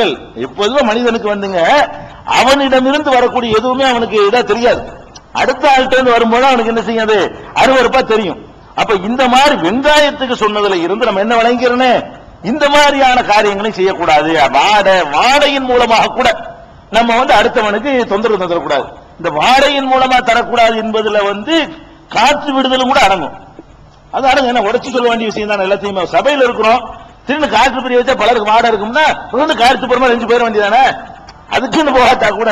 எப்போதுமே மனிதனுக்கு வந்துங்க அவனிடமிருந்து வரக்கூடிய எதுவுமே அவனுக்கு இதா தெரியாது. அடுத்த ஆள்கிட்ட இருந்து வரும்போது அவனுக்கு என்ன செய்யாது அருவருப்பா தெரியும். அப்ப இந்த மாதிரி வெங்காயத்துக்கு சொன்னதுல இருந்து நம்ம என்ன விளங்கிறோன்னு இந்த மாதிரியான காரியங்களை செய்யக்கூடாது. வாடை வாடையின் மூலமாக கூட நம்ம வந்து அடுத்தவனுக்கு தொந்தரவு தந்துடக்கூடாது. இந்த வாடையின் மூலமா தரக்கூடாது என்பதுல வந்து காற்று விடுதலும் கூட அடங்கும். அது அடங்கும். என்ன உடச்சு சொல்ல வேண்டிய விஷயம் தான். எல்லாத்தையுமே சபையில இருக்கிறோம். திரும்ப காற்று பிரிய வச்சா பலருக்கு வாடை இருக்கும்னா வந்து காற்று புறமா ரெஞ்சு போயிட வேண்டியதானே? அதுக்குன்னு போகாட்டா கூட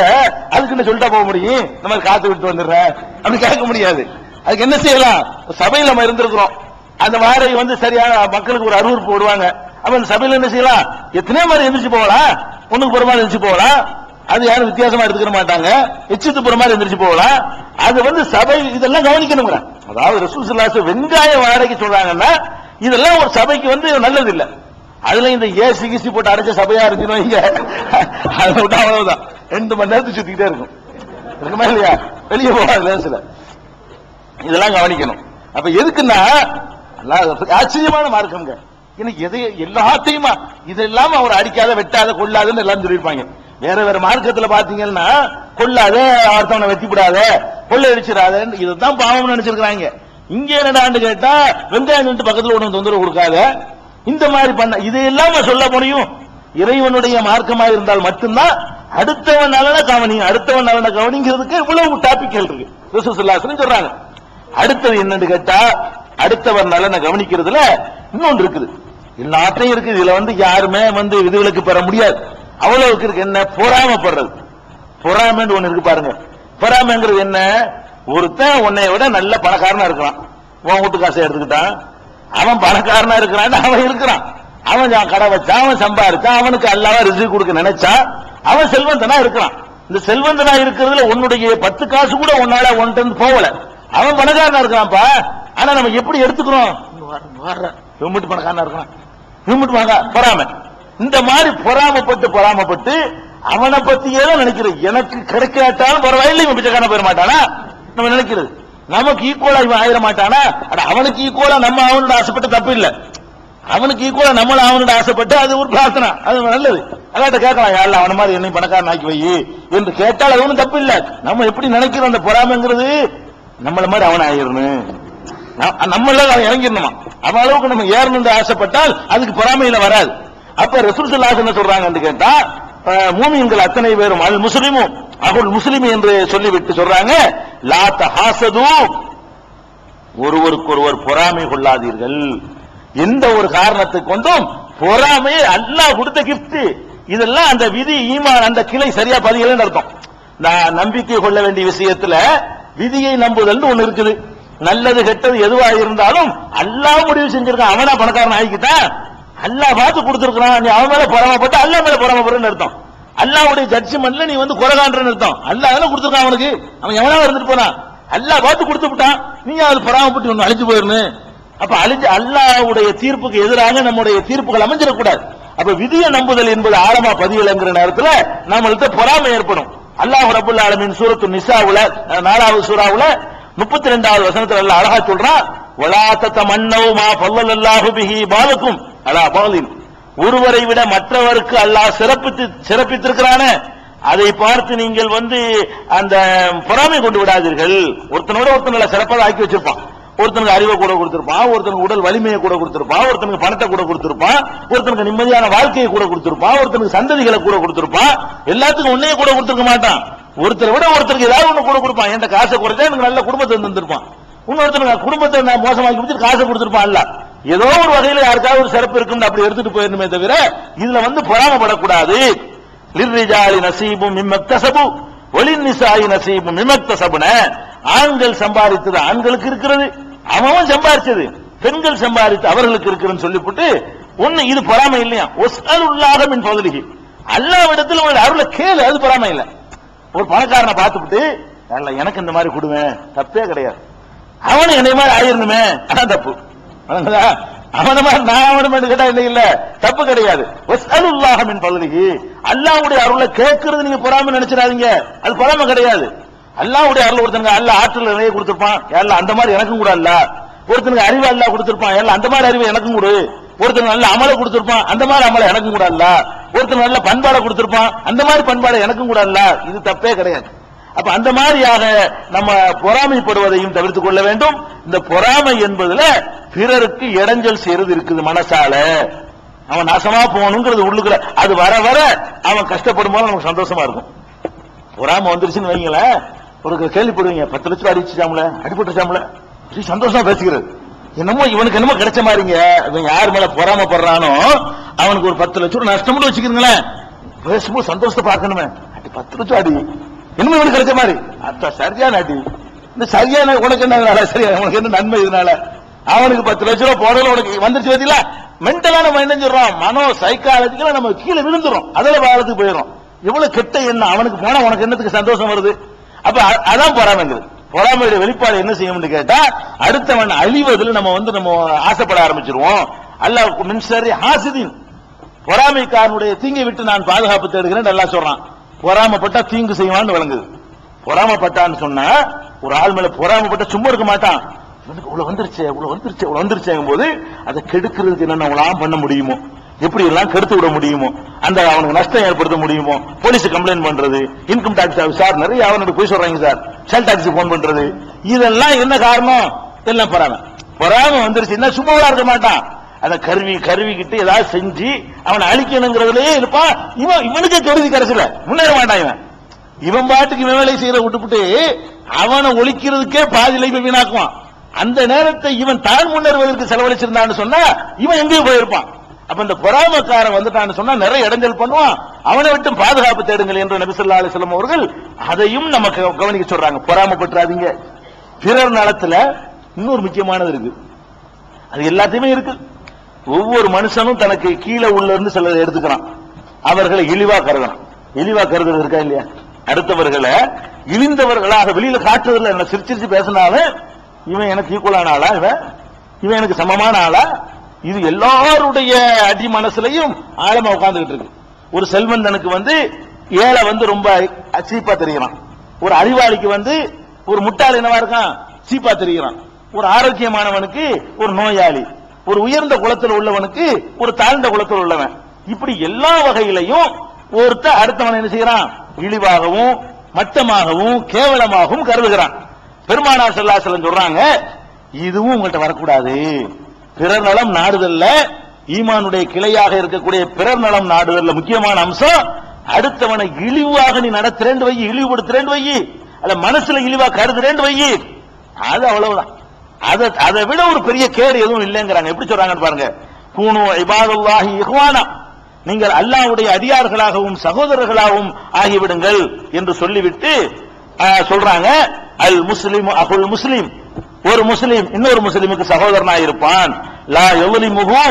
அதுக்குன்னு சொல்லிட்டா போக முடியும். இந்த மாதிரி காத்து விட்டு வந்துடுறேன். அப்படி கேட்க முடியாது. அதுக்கு என்ன செய்யலாம்? சபையில் நம்ம இருந்திருக்கிறோம். அந்த வாரை வந்து சரியான மக்களுக்கு ஒரு அறிவுறுப்பு போடுவாங்க. அப்ப அந்த சபையில் என்ன செய்யலாம்? எத்தனையோ மாதிரி எந்திரிச்சு போகலாம். ஒண்ணுக்கு புறமா எந்திரிச்சு போகலாம். அது யாரும் வித்தியாசமா எடுத்துக்க மாட்டாங்க. எச்சித்து போற மாதிரி எந்திரிச்சு போகலாம். அது வந்து சபை இதெல்லாம் கவனிக்கணுங்கிற. அதாவது ரசூல் சல்லாஸ் வெங்காய வாடகைக்கு சொல்றாங்கன்னா இதெல்லாம் ஒரு சபைக்கு வந்து நல்லது இல்ல அதுல இந்த ஏசி கிசி போட்டு அடைச்ச சபையா இருக்குன்னு வைங்க. அதை விட்டு அவ்வளவுதான். ரெண்டு மணி நேரத்துக்கு சுத்திக்கிட்டே இருக்கும். இருக்குமா இல்லையா? வெளியே போகாது லேசில் இதெல்லாம் கவனிக்கணும். அப்ப எதுக்குன்னா ஆச்சரியமான மார்க்கம்ங்க. இன்னைக்கு எதை எல்லாத்தையுமா இதெல்லாம் அவர் அடிக்காத வெட்டாத கொள்ளாதுன்னு எல்லாம் சொல்லியிருப்பாங்க. வேற வேற மார்க்கத்துல பாத்தீங்கன்னா கொள்ளாத அடுத்தவனை வெட்டிவிடாத கொள்ள கொள்ளை அடிச்சிடாத இதுதான் பாவம் நினைச்சிருக்காங்க இங்க என்னடான்னு கேட்டா வெங்காயம் நின்று பக்கத்துல ஒன்று தொந்தரவு கொடுக்காத. இந்த மாதிரி பண்ண இதையெல்லாம் சொல்ல முடியும். இறைவனுடைய மார்க்கமா இருந்தால் மட்டும்தான் அடுத்தவன் நலன கவனி அடுத்தவன் நலன கவனிங்கிறதுக்கு இவ்வளவு டாபிக்கள் இருக்கு. ரசூலுல்லாஹி சொல்றாங்க. அடுத்தது என்னன்னு கேட்டா அடுத்தவர் நலனை கவனிக்கிறதுல இன்னொன்று இருக்குது. எல்லாத்தையும் இருக்குது. இதுல வந்து யாருமே வந்து விதிவிலக்கு பெற முடியாது. அவ்வளவுக்கு இருக்கு என்ன? பொறாமப்படுறது. பொறாமைன்னு ஒண்ணு இருக்கு பாருங்க. பொறாமைங்கிறது என்ன? ஒருத்தன் உன்னை விட நல்ல பணக்காரனா இருக்கிறான். உன் வீட்டு காசை எடுத்துக்கிட்டான். அவன் பணக்காரனா இருக்கிறான் அவன் இருக்கிறான். அவன் கடை வச்சான் அவன் சம்பாரிச்சான் அவனுக்கு அல்லாவ ரிசி கொடுக்க நினைச்சா அவன் செல்வந்தனா இருக்கிறான். இந்த செல்வந்தனா இருக்கிறதுல உன்னுடைய பத்து காசு கூட உன்னால ஒன்ட்டு போகல. அவன் பணக்காரனா இருக்கிறான்ப்பா. ஆனா நம்ம எப்படி எடுத்துக்கிறோம்? இவன் மட்டும் பணக்காரனா இருக்கிறான். இவன் மட்டும் பணக்கா பொறாமை. இந்த மாதிரி பொறாமப்பட்டு பொறாமப்பட்டு அவனை பத்தியே தான் நினைக்கிறது. எனக்கு கிடைக்காட்டாலும் பரவாயில்லை இவன் பிச்சைக்காரன் போயிட மாட்டானா? நம்ம நினைக்கிறது. நமக்கு ஈக்குவலா இவன் ஆயிட மாட்டானா? அட அவனுக்கு ஈக்குவலா நம்ம அவனோட ஆசைப்பட்ட தப்பு இல்ல. அவனுக்கு ஈக்குவலா நம்மள அவனோட ஆசைப்பட்டு அது ஒரு பிரார்த்தனை. அது நல்லது. அதாட்ட கேட்கலாம் யாரில் அவன மாதிரி என்னை பணக்காரன் ஆக்கி வை. என்று கேட்டால் அது ஒன்றும் தப்பு இல்ல. நம்ம எப்படி நினைக்கிறோம் அந்த பொறாமைங்கிறது? நம்மள மாதிரி அவன் ஆயிரணும் நம்மள அவன் இறங்கிடணுமா? அவன் அளவுக்கு நம்ம ஏறணும்னு ஆசைப்பட்டால் அதுக்கு பொறாமையில வராது. அப்ப ரசூல் ஸல்லல்லாஹு என்ன சொல்றாங்கன்னு கேட்டா அஹ், அத்தனை பேரும் அல் முஸ்லிமும் அகுல் முஸ்லிம் என்று சொல்லிவிட்டு சொல்றாங்க லா தஹாசது ஒருவருக்கொருவர் பொறாமை கொள்ளாதீர்கள். எந்த ஒரு காரணத்தை கொண்டும் பொறாமை அல்லாஹ் கொடுத்த கிஃப்ட் இதெல்லாம் அந்த விதி ஈமான் அந்த கிளை சரியா பதியலன்னு அர்த்தம். நான் நம்பிக்கை கொள்ள வேண்டிய விஷயத்துல விதியை நம்புதல்னு ஒண்ணு இருக்குது. நல்லது கெட்டது எதுவா இருந்தாலும் அல்லாஹ் முடிவு செஞ்சிருக்கான். அவனா பணக்காரன் ஆகிக்கிட்டான். அல்லாஹ் பார்த்து கொடுத்துருக்கான் நீ அவன் மேல பொறாமப்பட்டு அல்லாஹ் மேல பொறாமப்படுறன்னு அர்த்தம். அல்லாவுடைய ஜட்ஜ்மெண்ட்ல நீ வந்து குறைகான்றன்னு அர்த்தம். அல்லா அதெல்லாம் கொடுத்துருக்கான் அவனுக்கு? அவன் எவனா இருந்துட்டு போனான் அல்லாஹ் பார்த்து கொடுத்து விட்டான். நீ அது பொறாமப்பட்டு ஒன்று அழிஞ்சு போயிருந்து அப்ப அழிஞ்சு அல்லாவுடைய தீர்ப்புக்கு எதிராக நம்முடைய தீர்ப்புகள் அமைஞ்சிடக்கூடாது. அப்ப விதியை நம்புதல் என்பது ஆழமா பதிவிலங்கிற நேரத்தில் நம்மள்கிட்ட பொறாமை ஏற்படும். அல்லாஹ் ரபுல் ஆலமின் சூரத்து நிசாவுல நாலாவது சூறாவுல முப்பத்தி ரெண்டாவது வசனத்துல அல்லாஹ் அழகா சொல்றான். வலா தத்தமன்னவு மா ஃபல்லல்லாஹு பிஹி பாலக்கும். அலா பாலின் ஒருவரை விட மற்றவருக்கு அல்லாஹ் சிறப்பித்து சிறப்பித்திருக்கிறானே. அதை பார்த்து நீங்கள் வந்து அந்த பொறாமை கொண்டு விடாதீர்கள். ஒருத்தனோட ஒருத்தனை சிறப்பாக ஆக்கி வச்சிருப்பான். ஒருத்தனுக்கு அறிவை கூட கொடுத்திருப்பான். ஒருத்தனுக்கு உடல் வலிமையை கூட கொடுத்திருப்பான். ஒருத்தனுக்கு பணத்தை கூட கொடுத்திருப்பான். ஒருத்தனுக்கு நிம்மதியான வாழ்க்கையை கூட கொடுத்திருப்பான். ஒருத்தனுக்கு சந்ததிகளை கூட கொடுத்திருப்பான். எல்லாத்துக்கும் உன்னையே கூட கொடுத்திருக்க மாட்டான். ஒருத்தரை விட ஒருத்தருக்கு ஏதாவது ஒண்ணு கூட கொடுப்பான். என்கிட்ட காசை குறைச்சா எனக்கு நல்ல குடும்பத்தை தந்திருப்பான். இன்னொருத்தனுக்கு குடும்பத்தை நான் மோசமாக்கி கொடுத்து காசை கொடுத்திருப்பான் இல்ல ஏதோ ஒரு வகையில யாருக்காவது ஒரு சிறப்பு இருக்கும் அப்படி எடுத்துட்டு போயிடணுமே தவிர இதுல வந்து பொறாமப்படக்கூடாது. லிர்ரிஜாலி நசீபும் மிம்மக்தசபு ஒலின் நிசாயி நசீபும் மிம்மக்தசபுன ஆண்கள் சம்பாதித்தது ஆண்களுக்கு இருக்கிறது அவன் சம்பாதிச்சது பெண்கள் சம்பாதித்து அவர்களுக்கு இருக்குன்னு சொல்லிவிட்டு ஒண்ணு இது பொறாமை இல்லையா? ஒஸ்அலுல்லாஹ மின் பகுதிகி அல்லாவிடத்தில் உள்ள அருளை கேளு அது பொறாமை இல்லை. ஒரு பணக்காரனை பார்த்துட்டு எனக்கு இந்த மாதிரி கொடுவேன் தப்பே கிடையாது. அவனு என்னை மாதிரி ஆயிரணுமே அதான் தப்பு. வணங்குதா? நான் அவன கேட்டா இல்லை இல்ல? தப்பு கிடையாது. வஸ்அலுல்லாஹ மின் பகுதிகி அருளை கேட்கறது நீங்க பொறாமை நினைச்சிடாதீங்க. அது பொறாமை கிடையாது. அல்லாவுடைய அருள் ஒருத்தனுக்கு அல்ல ஆற்றல் நிறைய கொடுத்திருப்பான். அல்ல அந்த மாதிரி எனக்கும் கூட அல்ல. ஒருத்தனுக்கு அறிவு அல்லாஹ் கொடுத்திருப்பான். அல்ல அந்த மாதிரி அறிவு எனக்கும் கொடு. ஒருத்தர் நல்ல அமலை கொடுத்திருப்பான். அந்த மாதிரி அமலை எனக்கும் கூட அல்ல. ஒருத்தர் நல்ல பண்பாடை கொடுத்திருப்பான். அந்த மாதிரி பண்பாடை எனக்கும் கூட அல்ல. இது தப்பே கிடையாது. அப்ப அந்த மாதிரியாக நம்ம பொறாமைப்படுவதையும் தவிர்த்து கொள்ள வேண்டும். இந்த பொறாமை என்பதுல பிறருக்கு இடைஞ்சல் செய்யறது இருக்குது மனசால. அவன் நாசமா போகணுங்கிறது உள்ளுக்குள்ள. அது வர வர அவன் கஷ்டப்படும் போது நமக்கு சந்தோஷமா இருக்கும். பொறாம வந்துருச்சுன்னு வைங்களேன். ஒரு கேள்விப்படுவீங்க. பத்து லட்சம் அடிச்சுட்டாம்ல அடிபட்டுச்சாம்ல சரி சந்தோஷமா பேசிக்கிறது. என்னமோ இவனுக்கு என்னமோ கிடைச்ச மாதிரிங்க. இவன் யார் மேல பொறாமப்படுறானோ அவனுக்கு ஒரு பத்து லட்சம் ரூபாய் நஷ்டம்னு வச்சுக்கிறீங்களேன் பேசும்போது சந்தோஷத்தை பார்க்கணுமே. பத்து லட்சம் அடி. என்னமோ இவனுக்கு கிடைச்ச மாதிரி. அத்தா சரியான அடி. இந்த சரியான உனக்கு என்ன? சரியா உனக்கு என்ன நன்மை இதனால? அவனுக்கு பத்து லட்சம் ரூபாய் போடல உனக்கு வந்துருச்சு பார்த்தீங்களா மென்டலா நம்ம என்ன சொல்றோம். மனோ சைக்காலஜிக்கலா நம்ம கீழே விழுந்துரும். அதுல வாழத்துக்கு போயிடும் இவ்வளவு கெட்ட எண்ணம். அவனுக்கு போனா உனக்கு என்னத்துக்கு சந்தோஷம் வருது? அப்ப அதான் பொறாமைங்கிறது பொறாமையுடைய வெளிப்பாடு என்ன செய்யும்னு கேட்டா அடுத்தவன் அழிவதில் நம்ம வந்து நம்ம ஆசைப்பட ஆரம்பிச்சிருவோம். அல்லாஹ் மின்சரி ஹாசிதீன். பொறாமைக்காரனுடைய தீங்கை விட்டு நான் பாதுகாப்பு தேடுகிறேன் நல்லா சொல்றான். பொறாமைப்பட்டா தீங்கு செய்வான்னு விளங்குது. பொறாமைப்பட்டான்னு சொன்னா ஒரு ஆள் மேல பொறாமப்பட்ட சும்மா இருக்க மாட்டான். இவனுக்கு இவ்வளவு வந்துருச்சு இவ்வளவு வந்துருச்சு இவ்வளவு வந்துருச்சேங்கும் போது அதை கெடுக்கிறதுக்கு என்னென்ன பண்ண முடியுமோ? எப்படி எல்லாம் கெடுத்து விட முடியுமோ? அந்த அவனுக்கு நஷ்டம் ஏற்படுத்த முடியுமோ? போலீஸ் கம்ப்ளைண்ட் பண்றது இன்கம் டாக்ஸ் சார் நிறைய அவனுக்கு போய் சொல்றாங்க சார். செல் டாக்ஸ் போன் பண்றது. இதெல்லாம் என்ன காரணம்? எல்லாம் பொறாமை. பொறாமை வந்துருச்சு என்ன சும்மாவா இருக்க மாட்டான். அதை கருவி கருவிக்கிட்டு ஏதாவது செஞ்சு அவனை அழிக்கணுங்கிறதுலயே இருப்பான் இவன் இவனுக்கே கருதி கடைசியில முன்னேற மாட்டான் இவன். இவன் பாட்டுக்கு இவன் வேலை செய்யற விட்டுப்புட்டு அவனை ஒழிக்கிறதுக்கே பாதி லைஃபை வீணாக்குவான். அந்த நேரத்தை இவன் தான் முன்னேறுவதற்கு செலவழிச்சிருந்தான்னு சொன்னா இவன் எங்கேயோ போயிருப்பான். அப்ப இந்த பொறாமக்காரன் வந்துட்டான்னு சொன்னா நிறைய இடைஞ்சல் பண்ணுவான். அவனை விட்டு பாதுகாப்பு தேடுங்கள் என்று நபிசல்லா ஸல்லல்லாஹு அவர்கள் அதையும் நமக்கு கவனிக்க சொல்றாங்க. பொறாமப்பட்டுறாதீங்க. பிறர் நலத்துல இன்னொரு முக்கியமானது இருக்கு. அது எல்லாத்தையுமே இருக்கு. ஒவ்வொரு மனுஷனும் தனக்கு கீழே உள்ள இருந்து சிலர் எடுத்துக்கிறான். அவர்களை இழிவா கருதணும். இழிவா கருதுறது இருக்கா இல்லையா? அடுத்தவர்களை இழிந்தவர்களாக வெளியில காட்டுறதுல என்ன சிரிச்சிருச்சு பேசினாலும் இவன் எனக்கு ஈக்குவலான ஆளா இவன்? இவன் எனக்கு சமமான ஆளா? இது எல்லாருடைய அடி மனசுலையும் ஆழமா உட்கார்ந்துகிட்டு இருக்கு. ஒரு செல்வந்தனுக்கு வந்து ஏழை வந்து ரொம்ப சீப்பா தெரிகிறான் ஒரு அறிவாளிக்கு வந்து ஒரு முட்டாள் என்னவா இருக்கான்? சீப்பா தெரிகிறான் ஒரு ஆரோக்கியமானவனுக்கு ஒரு நோயாளி. ஒரு உயர்ந்த குலத்தில் உள்ளவனுக்கு ஒரு தாழ்ந்த குலத்தில் உள்ளவன். இப்படி எல்லா வகையிலையும் ஒருத்தர் அடுத்தவன் என்ன செய்யறான்? இழிவாகவும் மட்டமாகவும் கேவலமாகவும் கருதுகிறான். பெருமானார் செல்லாசலம் சொல்றாங்க இதுவும் உங்கள்கிட்ட வரக்கூடாது. பிறர் நலம் நாடுதல்ல. ஈமானுடைய கிளையாக இருக்கக்கூடிய பிறர் நலம் நாடுதல்ல. முக்கியமான அம்சம் அடுத்தவனை இழிவாக நீ நடத்துறேன் வை இழிவுபடுத்துறேன் வை அல்ல மனசுல இழிவா கருதுறேன் வை அது அவ்வளவுதான். அதை அதை விட ஒரு பெரிய கேடு எதுவும் இல்லைங்கிறாங்க. எப்படி சொல்றாங்கன்னு பாருங்க. கூனு இபாதுல்லாஹி இஹ்வானா. நீங்கள் அல்லாவுடைய அடியார்களாகவும் சகோதரர்களாகவும் ஆகிவிடுங்கள் என்று சொல்லிவிட்டு சொல்றாங்க. அல் முஸ்லிம் அகுல் முஸ்லிம். ஒரு முஸ்லிம் இன்னொரு முஸ்லிமுக்கு சகோதரனா இருப்பான். லா எவலிமுகு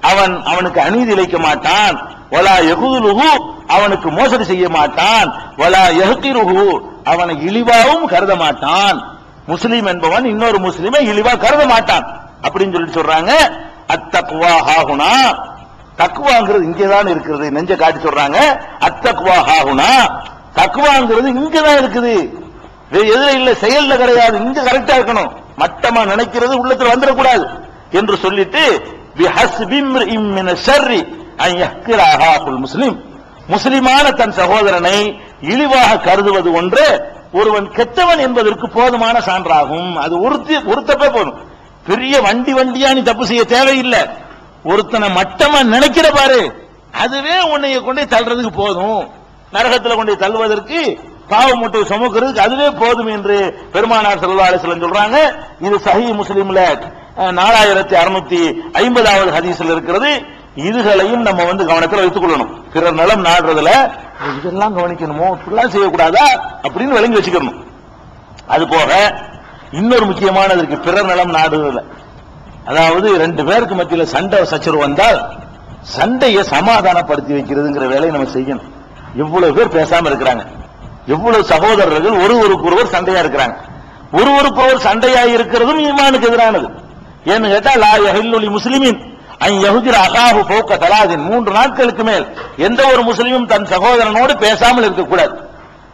அவன் அவனுக்கு அநீதி இழைக்க மாட்டான். வலா எகுதுலுகு அவனுக்கு மோசடி செய்ய மாட்டான். வலா எகுதிருகு அவனை இழிவாகவும் கருத மாட்டான். முஸ்லீம் என்பவன் இன்னொரு முஸ்லீமை இழிவா கருத மாட்டான். அப்படின்னு சொல்லிட்டு சொல்றாங்க. அத்தக்குவா ஹாகுனா தக்குவாங்கிறது இங்கேதான் இருக்கிறது நெஞ்ச காட்டி சொல்றாங்க. அத்தக்குவா ஹாகுனா தக்குவாங்கிறது இங்கதான் இருக்குது. வேற எதுல இல்ல செயல்ல கிடையாது. இங்க கரெக்டா இருக்கணும். மட்டமா நினைக்கிறது உள்ளத்துல வந்துடக்கூடாது என்று சொல்லிட்டு முஸ்லிம். முஸ்லிமான தன் சகோதரனை இழிவாக கருதுவது ஒன்று ஒருவன் கெட்டவன் என்பதற்கு போதுமான சான்றாகும். அது ஒருத்தி ஒருத்தப்பே போதும். பெரிய வண்டி வண்டியா நீ தப்பு செய்ய தேவையில்லை. ஒருத்தனை மட்டமா நினைக்கிற பாரு. அதுவே உன்னைய கொண்டு தள்ளுறதுக்கு போதும். நரகத்துல கொண்டு தள்ளுவதற்கு பாவ மூட்டை சுமக்கிறதுக்கு அதுவே போதும் என்று பெருமானார் ஸல்லல்லாஹு சொல்றாங்க. இது சஹி முஸ்லீம்ல நாலாயிரத்தி அறுநூத்தி ஐம்பதாவது ஹதீஸ்ல இருக்கிறது. இதுகளையும் நம்ம வந்து கவனத்தில் வைத்துக் கொள்ளணும். பிறர் நலம் நாடுறதுல இதெல்லாம் கவனிக்கணுமோ? இப்படிலாம் செய்யக்கூடாதா? அப்படின்னு விளங்கி வச்சுக்கணும். அது போக இன்னொரு முக்கியமானது இருக்கு. பிறர் நலம் நாடுறதுல. அதாவது ரெண்டு பேருக்கு மத்தியில் சண்டை சச்சரவு வந்தால் சண்டையை சமாதானப்படுத்தி வைக்கிறதுங்கிற வேலையை நம்ம செய்யணும். எவ்வளவு பேர் பேசாம இருக்கிறாங்க. எவ்வளவு சகோதரர்கள் ஒருவருக்கு ஒருவர் சண்டையா இருக்கிறாங்க. ஒருவருக்கு ஒருவர் சண்டையா இருக்கிறதும் ஈமானுக்கு எதிரானது. ஏன்னு கேட்டா லா யஹில்லுலி முஸ்லிமின். அகாஹு போக்க தலாதின் மூன்று நாட்களுக்கு மேல். எந்த ஒரு முஸ்லீமும் தன் சகோதரனோடு பேசாமல் இருக்கக்கூடாது.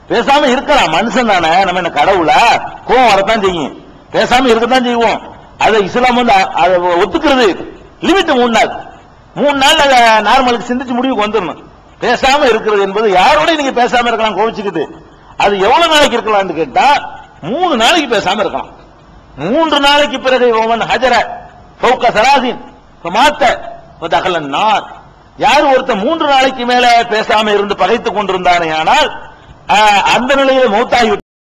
பேசாம இருக்கலாம். மனுஷன் தானே. நம்ம என்ன கடவுளா? கோவம் வரத்தான் செய்யும். பேசாம இருக்கத்தான் செய்வோம். அதை இஸ்லாம் வந்து அதை ஒத்துக்கிறது. லிமிட் மூணு நாள். மூணு நாள் அதை நார்மலுக்கு சிந்திச்சு முடிவுக்கு வந்துடணும். பேசாம இருக்கிறது என்பது யாரோட நீங்க பேசாம இருக்கலாம் கோவிச்சுக்கிட்டு அது எவ்வளவு நாளைக்கு இருக்கலாம்னு கேட்டா மூணு நாளைக்கு பேசாம இருக்கலாம். மூன்று நாளைக்கு பிறகு ஒவ்வொன்று ஹஜர போக்க சராசின் மாத்த நார். யார் ஒருத்தர் மூன்று நாளைக்கு மேல பேசாம இருந்து பகைத்துக் கொண்டிருந்தானே ஆனால் அந்த நிலையில மௌத்தாகி